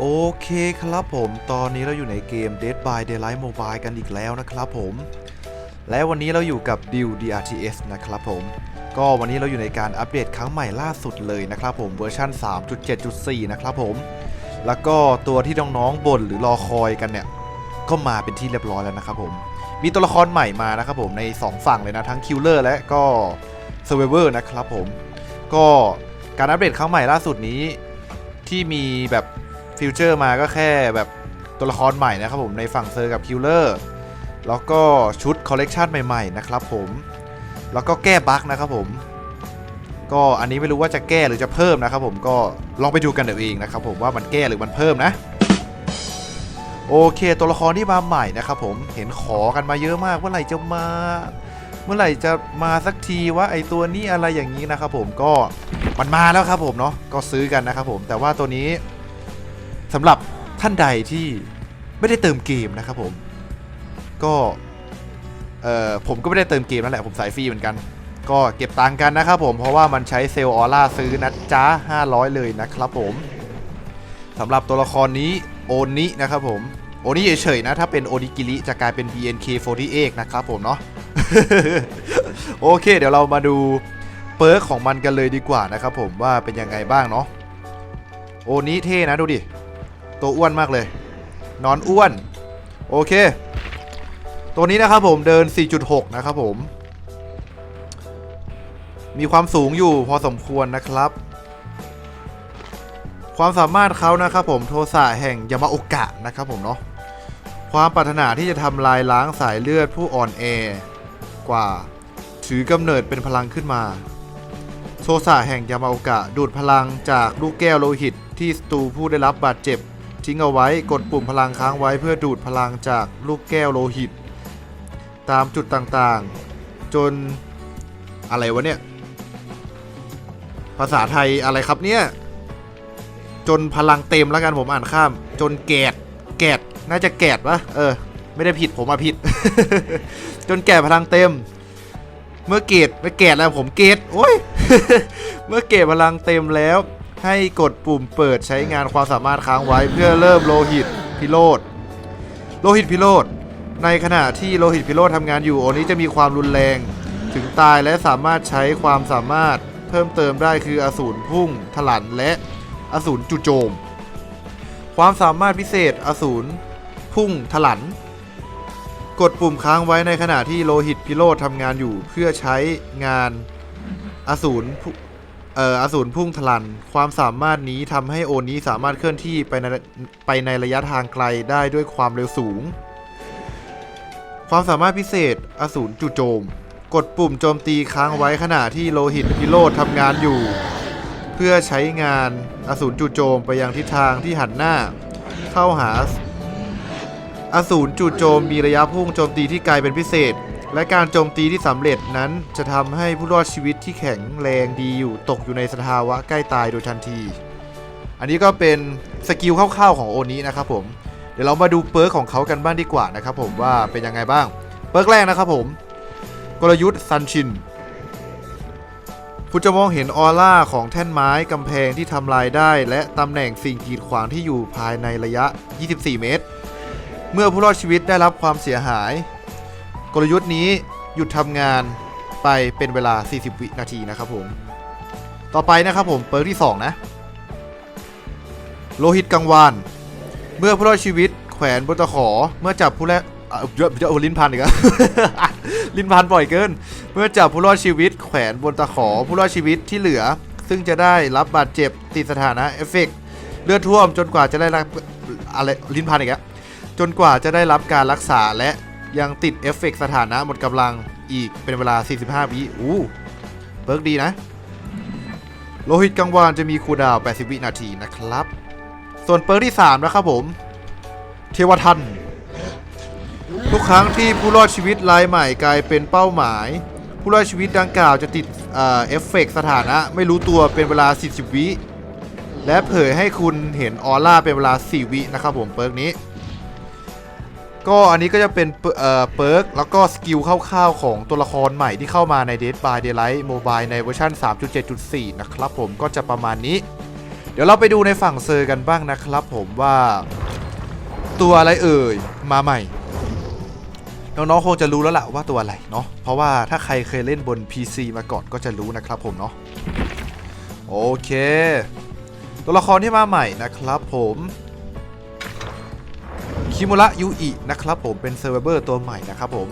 โอเคครับผม ตอนนี้เราอยู่ในเกม Dead by Daylight Mobile กันอีกแล้วนะครับผม และวันนี้เราอยู่กับ d i l DRTS นะครับผม ก็วันนี้เราอยู่ในการอัปเดตครั้งใหม่ล่าสุดเลยนะครับผม เวอร์ชัน3.7.4 นะครับผม แล้วก็ตัวที่น้องๆบ่นหรือรอคอยกันเนี่ย ก็มาเป็นที่เรียบร้อยแล้วนะครับผม มีตัวละครใหม่มานะครับผมใน 2 ฝั่งเลยนะ ทั้ง Killer และก็ Survivor นะครับผม ก็การอัปเดตครั้งใหม่ล่าสุดนี้ที่มีแบบ ฟิวเจอร์มาก็แค่แบบตัวละครใหม่นะครับผมในฝั่งเซอร์กับคิลเลอร์แล้วก็ชุดคอลเลกชันใหม่ๆนะครับผม แล้วก็แก้บั๊กนะครับผม ก็อันนี้ไม่รู้ว่าจะแก้หรือจะเพิ่มนะครับผมก็ลองไปดูกันเดี๋ยวเองนะครับผมว่ามันแก้หรือมันเพิ่มนะ โอเค ตัวละครที่มาใหม่นะครับผมเห็นขอกันมาเยอะมากเมื่อไหร่จะมา เมื่อไหร่จะมาสักทีว่าไอตัวนี้อะไรอย่างนี้นะครับผมก็มันมาแล้วครับผมเนาะก็ซื้อกันนะครับผมแต่ว่าตัวนี้ สำหรับท่านใดที่ไม่ได้เติมเกมนะครับผม ก็เอ่อผมก็ไม่ได้เติมเกมนั่นแหละผมสายฟรีเหมือนกัน ก็เก็บตังค์กันนะครับผมเพราะว่ามันใช้เซลล์ออร่าซื้อนะจ้า500 เลยนะครับผมสำหรับตัวละครนี้โอนินะครับผมโอนิเฉยๆนะถ้าเป็นโอนิกิริจะกลายเป็น BNK48 นะครับผมเนาะโอเค เดี๋ยวเรามาดูเปิร์กของมันกันเลยดีกว่านะครับผมว่าเป็นยังไงบ้างเนาะโอนี้เท่นะดูดิ ตัวอ้วนมากเลย นอนอ้วน โอเค ตัวนี้นะครับผมเดิน 4.6 นะครับผม มีความสูงอยู่พอสมควรนะครับ ความสามารถเขานะครับผมโทสะแห่งยามาโอกะนะครับผมเนาะ ความปรารถนาที่จะทำลายล้างสายเลือดผู้อ่อนแอกว่า ถือกำเนิดเป็นพลังขึ้นมาโซซาแห่งยามาโอกะดูดพลังจากลูกแก้วโลหิตที่สตูผู้ได้รับบาดเจ็บ ทิ้งเอาไว้กดปุ่มพลังค้างไว้เพื่อดูดพลังจากลูกแก้วโลหิต ตามจุดต่างๆ จนอะไรวะเนี่ย ภาษาไทยอะไรครับเนี่ย จนพลังเต็มแล้วกันผมอ่านข้าม จนแกดแกดน่าจะแกดวะเออ ไม่ได้ผิดผมมาผิด จนแก่พลังเต็ม เมื่อเกตไม่แก่แล้วผมเกตโอ้ย เมื่อเกตพลังเต็มแล้ว ให้กดปุ่มเปิดใช้งานความสามารถค้างไว้เพื่อเริ่มโลหิตพิโรธโลหิตพิโรธในขณะที่โลหิตพิโรธทำงานอยู่โอนี้จะมีความรุนแรงถึงตายและสามารถใช้ความสามารถเพิ่มเติมได้คืออสูรพุ่งถลันและอสูรจุโจม ความสามารถพิเศษอสูรพุ่งถลัน กดปุ่มค้างไว้ในขณะที่โลหิตพิโรธทำงานอยู่เพื่อใช้งานอสูร เอ่ออสูรพุ่งทลัน ความสามารถนี้ทำให้โอนี้สามารถเคลื่อนที่ไปในไปในระยะทางไกลได้ด้วยความเร็วสูง ความสามารถพิเศษ อสูรจู่โจม กดปุ่มโจมตีค้างไว้ขณะที่โลหิตพิโรธทำงานอยู่ เพื่อใช้งานอสูรจู่โจมไปยังทิศทางที่หันหน้า เข้าหา อสูรจู่โจมมีระยะพุ่งโจมตีที่ไกลเป็นพิเศษ และการโจมตีที่สำเร็จนั้นจะทำให้ผู้รอดชีวิตที่แข็งแรงดีอยู่ตกอยู่ในสภาวะใกล้ตายโดยทันที อันนี้ก็เป็นสกิลคร่าวๆของโอนี้นะครับผม เดี๋ยวเรามาดูเปิร์กของเขากันบ้างดีกว่านะครับผมว่าเป็นยังไงบ้าง เปิร์กแรกนะครับผม กลยุทธ์ซันชินคุณจะมองเห็นออร่าของแท่นไม้กำแพงที่ทำลายได้ และตำแหน่งสิ่งกีดขวางที่อยู่ภายในระยะ 24 เมตร เมื่อผู้รอดชีวิตได้รับความเสียหาย กลยุทธ์นี้หยุดทำงานไปเป็นเวลา 40 วินาทีนะครับผม ต่อไปนะครับผมเปิร์กที่ 2 นะ โลหิตกังวาน เมื่อผู้รอดชีวิตแขวนบนตะขอเมื่อจับผู้แรกอะเยอะเยอะลิ้นพันอีกแล้วลิ้นพันบ่อยเกิน เมื่อจับผู้รอดชีวิตแขวนบนตะขอผู้รอดชีวิตที่เหลือ ซึ่งจะได้รับบาดเจ็บติดสถานะเอฟเฟกต์เลือดท่วมจนกว่าจะได้รับอะไรลิ้นพันอีกแล้วจนกว่าจะได้รับการรักษาและ ยังติดเอฟเฟกต์สถานะหมดกำลังอีกเป็นเวลา 45 วิอู้เบิร์กดีนะ โลหิตกังวานจะมีคูดาว 80 วินาทีนะครับ ส่วนเปิร์กที่ 3 นะครับผม เทวทัน ทุกครั้งที่ผู้รอดชีวิตรายใหม่กลายเป็นเป้าหมาย ผู้รอดชีวิตดังกล่าวจะติดเอฟเฟกต์สถานะไม่รู้ตัวเป็นเวลา 40 วิและเผยให้คุณเห็นออร่าเป็นเวลา 4 วินะครับผมเปิร์กนี้ ก็อันนี้ก็จะเป็นเปอ่อเปิร์กแล้วก็สกิลคร่าวๆของตัวละครใหม่ที่เข้ามาใน Dead by Daylight Mobile ในเวอร์ชัน3.7.4 นะครับผมก็จะประมาณนี้ เดี๋ยวเราไปดูในฝั่งเซอร์กันบ้างนะครับผมว่า ตัวอะไรเอ่ย มาใหม่ น้องๆคงจะรู้แล้วล่ะว่าตัวอะไรเนาะเพราะว่าถ้าใครเคยเล่นบน PC มาก่อนก็จะรู้นะครับผมเนาะโอเค ตัวละครที่มาใหม่นะครับผม คิมุระยูอินะครับผมเป็นเซอร์เวอร์ตัวใหม่นะครับผม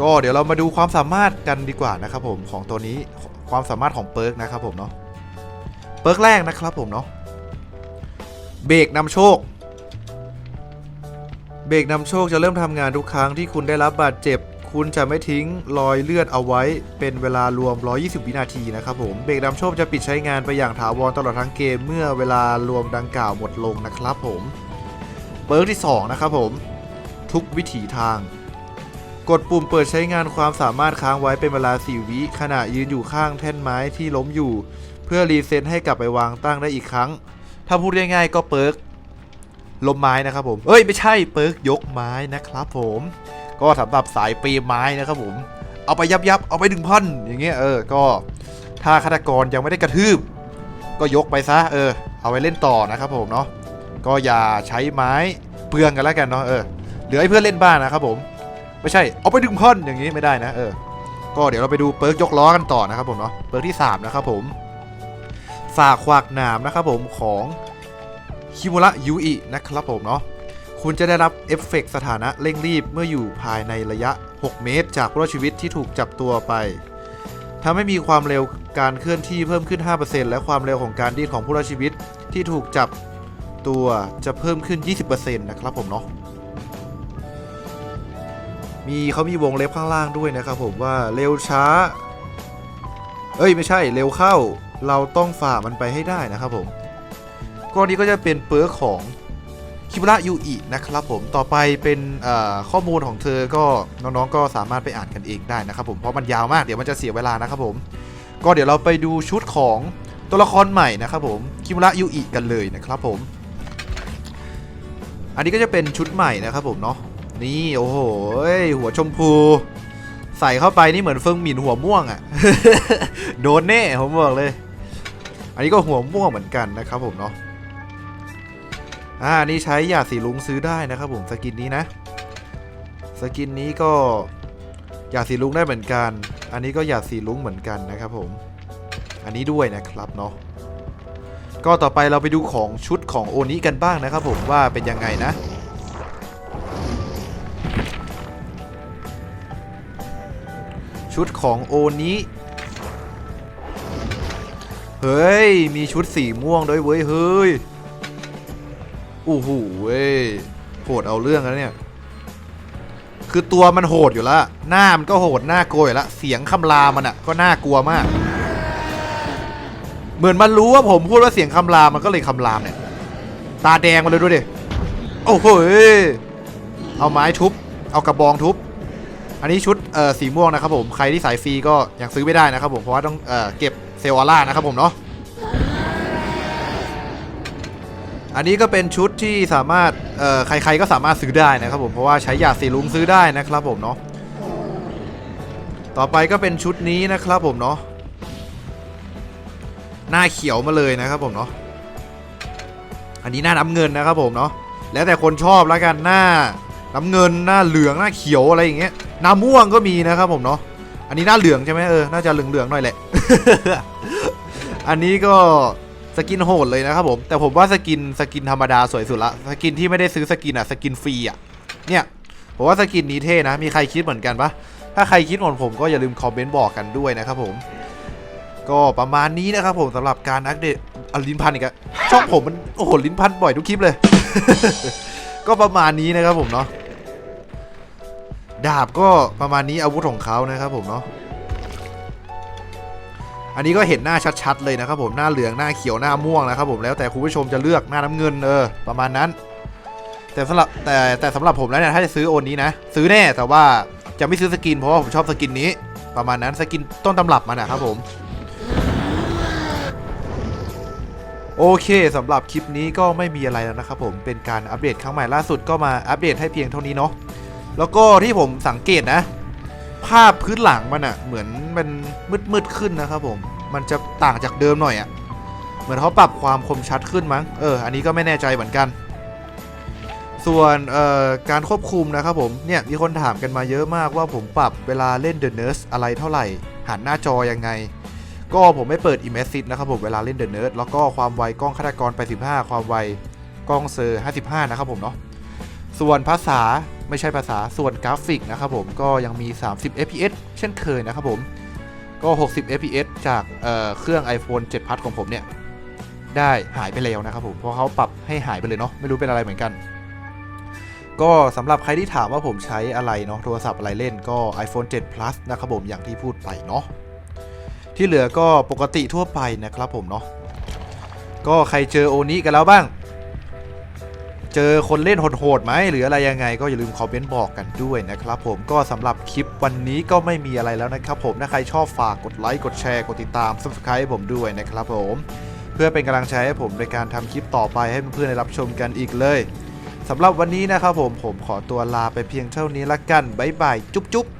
ก็เดี๋ยวเรามาดูความสามารถกันดีกว่านะครับผมของตัวนี้ความสามารถของเปิร์กนะครับผมเนาะเปิร์กแรกนะครับผมเนาะเบรกนำโชค เบรกนำโชคจะเริ่มทำงานทุกครั้งที่คุณได้รับบาดเจ็บ คุณจะไม่ทิ้งรอยเลือดเอาไว้ เป็นเวลารวม 120 วินาทีนะครับผม เบรกนำโชคจะปิดใช้งานไปอย่างถาวรตลอดทั้งเกมเมื่อเวลารวมดังกล่าวหมดลงนะครับผม เปิร์กที่ 2 นะครับผม ทุกวิถีทาง กดปุ่มเปิดใช้งานความสามารถค้างไว้เป็นเวลา 4 วิขณะยืนอยู่ข้างแท่นไม้ที่ล้มอยู่ เพื่อรีเซ็ตให้กลับไปวางตั้งได้อีกครั้ง ถ้าพูดง่ายๆก็เปิร์กล้มไม้นะครับผม เอ้ยไม่ใช่เปิร์กยกไม้นะครับผม ก็สำหรับสายปีไม้นะครับผม เอาไปยับยับๆเอาไปดึงพันอย่างเงี้ยเออ ก็ถ้าฆาตกรยังไม่ได้กระทืบ ก็ยกไปซะเออ เอาไว้เล่นต่อนะครับผมเนาะ ก็อย่าใช้ไม้เปลืองกันแล้วกันเนาะเออเหลือให้เพื่อนเล่นบ้างนะครับผมไม่ใช่เอาไปดึงพันอย่างงี้ไม่ได้นะเออก็เดี๋ยวเราไปดูเปิร์กยกล้อกันต่อนะครับผมเนาะเปิร์กที่สามนะครับผมฝากขวากหนามนะครับผมของคิมุระยูอินะครับผมเนาะคุณจะได้รับเอฟเฟกต์สถานะเร่งรีบเมื่ออยู่ภายในระยะ 6 เมตร จากผู้รอดชีวิตที่ถูกจับตัวไปทำให้มีความเร็วการเคลื่อนที่เพิ่มขึ้น 5%และความเร็วของการดิ้นของผู้รอดชีวิตที่ถูกจับ ตัวจะเพิ่มขึ้น 20%นะครับผมเนาะมีเขามีวงเล็บข้างล่างด้วยนะครับผมว่าเร็วช้า เอ้ยไม่ใช่เร็วเข้า เราต้องฝ่ามันไปให้ได้นะครับผมก้อนนี้ก็จะเป็นเปิร์กของคิมุระยูอินะครับผมต่อไปเป็นข้อมูลของเธอก็น้องๆก็สามารถไปอ่านกันเองได้นะครับผมเพราะมันยาวมากเดี๋ยวมันจะเสียเวลานะครับผมก็เดี๋ยวเราไปดูชุดของตัวละครใหม่นะครับผมคิมุระยูอิกันเลยนะครับผม อันนี้ก็จะเป็นชุดใหม่นะครับผมเนาะนี่โอ้โหหัวชมพู ใส่เข้าไปนี่เหมือนเฟิงหมินหัวม่วงอะ่ะโดนแน่ผมบอกเลย อันนี้ก็หัวม่วงเหมือนกันนะครับผมเนาะอ่านนี้ใช้หยาดสีลุงซื้อได้นะครับผมสกินนี้นะ สกินนี้ก็หยาดสีลุงได้เหมือนกัน อันนี้ก็หยาดสีลุงเหมือนกันนะครับผม อันนี้ด้วยนะครับเนาะ ก็ต่อไปเราไปดูของชุดของโอนี้กันบ้างนะครับผมว่าเป็นยังไงนะชุดของโอนี้เฮ้ย มีชุดสีม่วงด้วยเว้ย เฮ้ยโอ้โหเว้ยโหดเอาเรื่องแล้วเนี่ย คือตัวมันโหดอยู่ล้วหน้ามันก็โหดหน้ากลัวอยู่แล้วเสียงคำรามมันอะก็น่ากลัวมาก เหมือนมันรู้ว่าผมพูดว่าเสียงคำรามมันก็เลยคำรามเนี่ย ตาแดงมาเลยด้วยดิ โอ้โห เอาไม้ทุบ เอากระบองทุบ อันนี้ชุดเอ่อสีม่วงนะครับผม ใครที่สายฟรีก็ยังซื้อไม่ได้นะครับผม เพราะว่าต้องเอ่อเก็บเซลล์อล่านะครับผมเนาะ อันนี้ก็เป็นชุดที่สามารถเอ่อใครๆก็สามารถซื้อได้นะครับผม เพราะว่าใช้ยาสีลุงซื้อได้นะครับผมเนาะ ต่อไปก็เป็นชุดนี้นะครับผมเนาะ หน้าเขียวมาเลยนะครับผมเนาะอันนี้หน้าน้ำเงินนะครับผมเนาะแล้วแต่คนชอบแล้วกันหน้าน้ำเงินหน้าเหลืองหน้าเขียวอะไรอย่างเงี้ยหน้าม่วงก็มีนะครับผมเนาะอันนี้หน้าเหลืองใช่ไหมเออน่าจะเหลืองๆหน่อยแหละ อันนี้ก็สกินโหดเลยนะครับผมแต่ผมว่าสกินสกินธรรมดาสวยสุดละสกินที่ไม่ได้ซื้อสกินอะสกินฟรีอะเนี่ยผมว่าสกินนี้เท่นะมีใครคิดเหมือนกันปะถ้าใครคิดเหมือนผมก็อย่าลืมคอมเมนต์บอกกันด้วยนะครับผม ก็ประมาณนี้นะครับผมสำหรับการอัปเดตอลิ้นพันอีกอะช่องผมมันโอ้โหลิ้นพันบ่อยทุกคลิปเลย ก็ประมาณนี้นะครับผมเนาะดาบก็ประมาณนี้อาวุธของเขานะครับผมเนาะอันนี้ก็เห็นหน้าชัดๆเลยนะครับผมหน้าเหลืองหน้าเขียวหน้าม่วงนะครับผมแล้วแต่คุณผู้ชมจะเลือกหน้าน้ำเงินเออประมาณนั้น แต่สำหรับแต่แต่สำหรับผมแล้วเนี่ยถ้าจะซื้อโอนนี้นะ ซื้อแน่แต่ว่าจะไม่ซื้อสกินเพราะว่าผมชอบสกินนี้ ประมาณนั้นสกินต้นตำรับมันนะครับผม โอเคสำหรับคลิปนี้ก็ไม่มีอะไรแล้วนะครับผมเป็นการอัปเดตครั้งใหม่ล่าสุดก็มาอัปเดตให้เพียงเท่านี้เนาะแล้วก็ที่ผมสังเกตนะ ภาพพื้นหลังมันอะเหมือนมันมืดๆขึ้นนะครับผมมันจะต่างจากเดิมหน่อยอะเหมือนเขาปรับความคมชัดขึ้นมั้งเอออันนี้ก็ไม่แน่ใจเหมือนกัน ส่วนเอ่อการควบคุมนะครับผมเนี่ยมีคนถามกันมาเยอะมากว่าผมปรับเวลาเล่น The Nurse อะไรเท่าไหร่หันหน้าจอยังไง ก็ผมไม่เปิด Immersive นะครับผมเวลาเล่น The Nurse แล้วก็ความไวกล้องฆาตกร85ความไวกล้องเซอร์ 55 นะครับผมเนาะส่วนภาษาไม่ใช่ภาษาส่วนกราฟิกนะครับผมก็ยังมี 30 fps เช่นเคยนะครับผมก็ 60 fps จากเเครื่อง iPhone 7 Plus ของผมเนี่ย ได้หายไปแล้วนะครับผมเพราะเขาปรับให้หายไปเลยเนาะไม่รู้เป็นอะไรเหมือนกัน ก็สำหรับใครที่ถามว่าผมใช้อะไรเนาะโทรศัพท์อะไรเล่นก็ iPhone 7 Plus นะครับผมอย่างที่พูดไปเนาะ ที่เหลือก็ปกติทั่วไปนะครับผมเนาะก็ใครเจอโอนี้กันแล้วบ้าง เจอคนเล่นโหดๆไหมหรืออะไรยังไงก็อย่าลืมคอมเมนต์บอกกันด้วยนะครับผมก็สำหรับคลิปวันนี้ก็ไม่มีอะไรแล้วนะครับผมถ้าใครชอบฝากกดไลค์กดแชร์กดติดตาม subscribe ให้ผมด้วยนะครับผมเพื่อเป็นกำลังใจให้ผมในการทำคลิปต่อไปให้เพื่อนๆได้รับชมกันอีกเลยสำหรับวันนี้นะครับผมผมขอตัวลาไปเพียงเท่านี้ละกันบ๊ายบายจุ๊บๆ